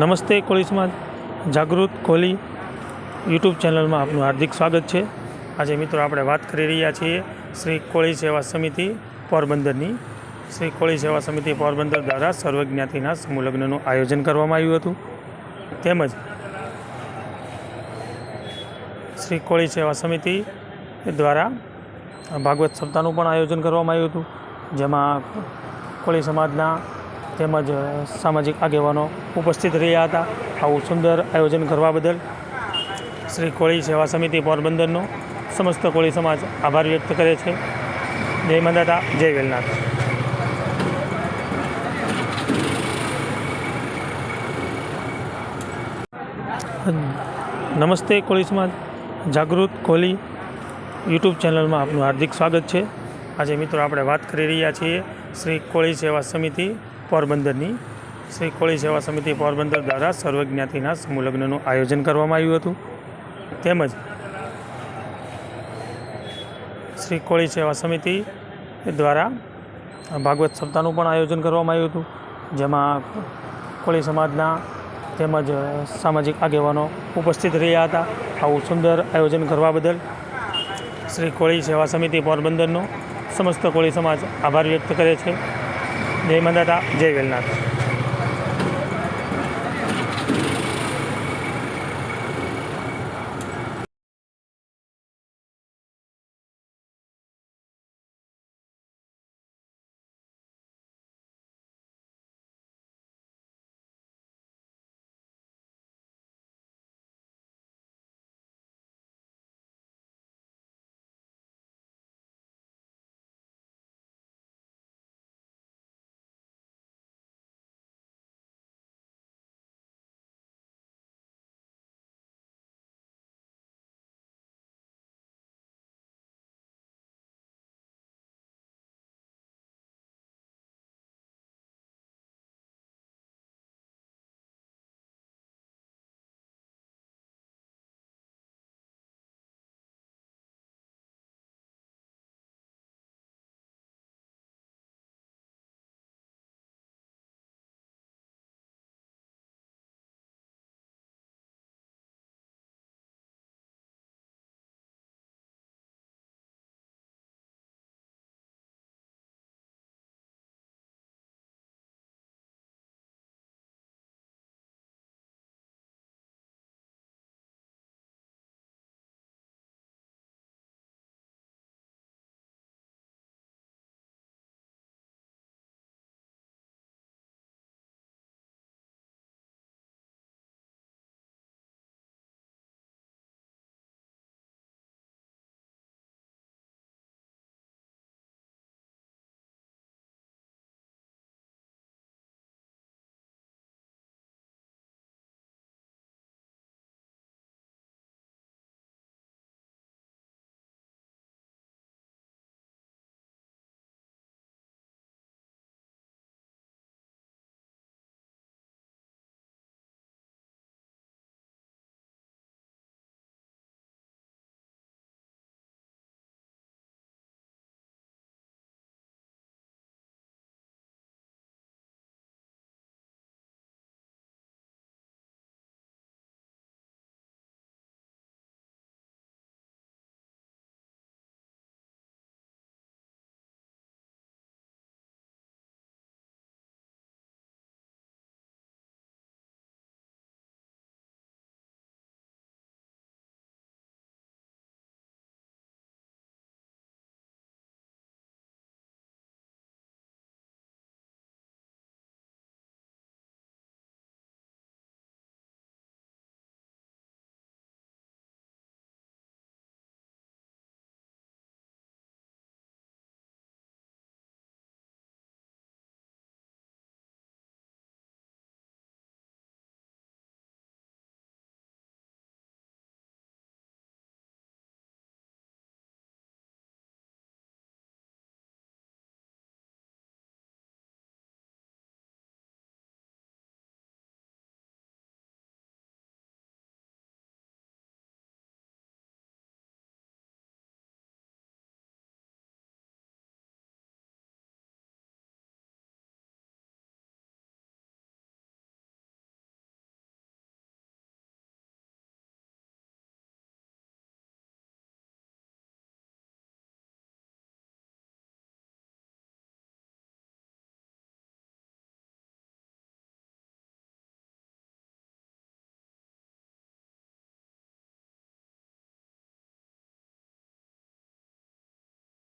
નમસ્તે કોળી સમાજ. જાગૃત કોહલી યુટ્યુબ ચેનલમાં આપનું હાર્દિક સ્વાગત છે. આજે મિત્રો આપણે વાત કરી રહ્યા છીએ શ્રી કોળી સેવા સમિતિ પોરબંદરની. શ્રી કોળી સેવા સમિતિ પોરબંદર દ્વારા સર્વજ્ઞાતિના સમૂહ લગ્નનું આયોજન કરવામાં આવ્યું હતું. તેમજ શ્રી કોળી સેવા સમિતિ દ્વારા ભાગવત સપ્તાહનું પણ આયોજન કરવામાં આવ્યું હતું. જેમાં કોળી સમાજના તેમજ સામાજિક આગેવાનો ઉપસ્થિત રહ્યા હતા આવું સુંદર આયોજન કરવા બદલ. શ્રી કોળી સેવા સમિતિ પોરબંદરનો સમસ્ત કોળી સમાજ આભાર વ્યક્ત કરે છે. જય મંદાતા, જય વેલનાથ. નમસ્તે કોળી સમાજ, જાગૃત કોહલી યુટ્યુબ ચેનલમાં આપનું હાર્દિક સ્વાગત છે. આજે મિત્રો આપણે વાત કરી રહ્યા છીએ શ્રી કોળી સેવા સમિતિ પોરબંદરની શ્રી કોળી સેવા સમિતિ પોરબંદર દ્વારા સર્વજ્ઞાતિના સમૂહ લગ્નનું આયોજન કરવામાં આવ્યું હતું. તેમજ શ્રી કોળી સેવા સમિતિ દ્વારા ભાગવત સપ્તાહનું પણ આયોજન કરવામાં આવ્યું હતું. જેમાં કોળી સમાજના તેમજ સામાજિક આગેવાનો ઉપસ્થિત રહ્યા હતા. આવું સુંદર આયોજન કરવા બદલ શ્રી કોળી સેવા સમિતિ પોરબંદરનો સમસ્ત કોળી સમાજ આભાર વ્યક્ત કરે છે. જય મંદાતા જય વેલનાથ.